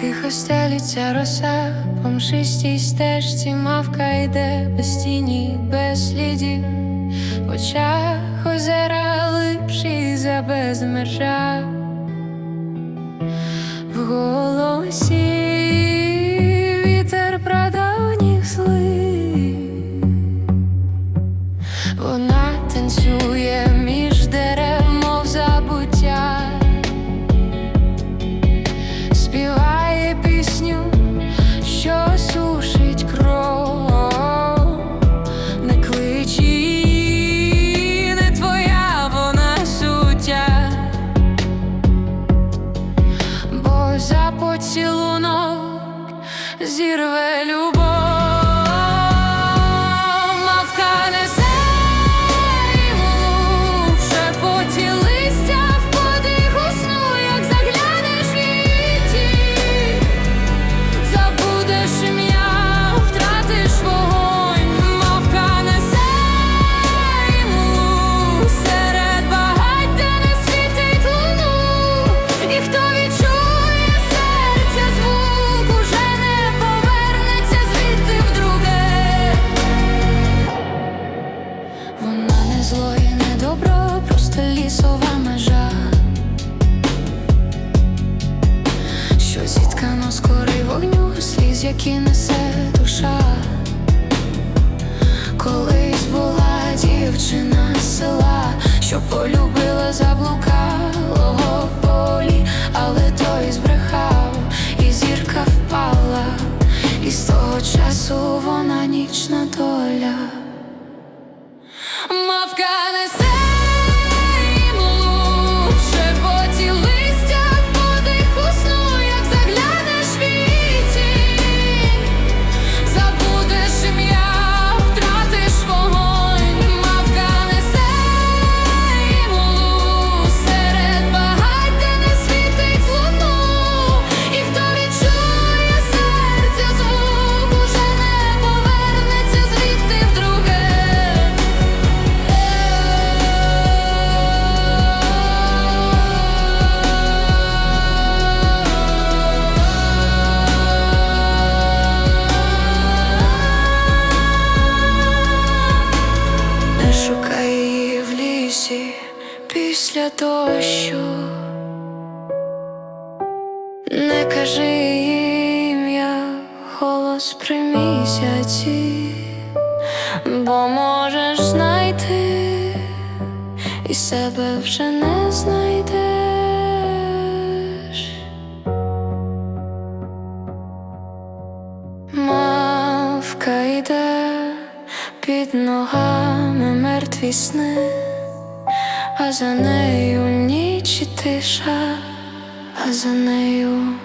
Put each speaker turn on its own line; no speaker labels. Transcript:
Тихо стелиться роса, по мшистій стежці мавка йде без тіні, без слідів, в очах озера липші за безмежа, зірве любов. Які несе душа. Колись була дівчина з села, що полюбила заблукалого в полі, але той збрехав, і зірка впала, і з того часу вона нічна доля. Мавка несе після дощу, не кажи ім'я, голос при місяці, бо можеш знайти і себе вже не знайдеш. Мавка йде під ногами мертві сни, а за нею ніч і тиша, а за нею.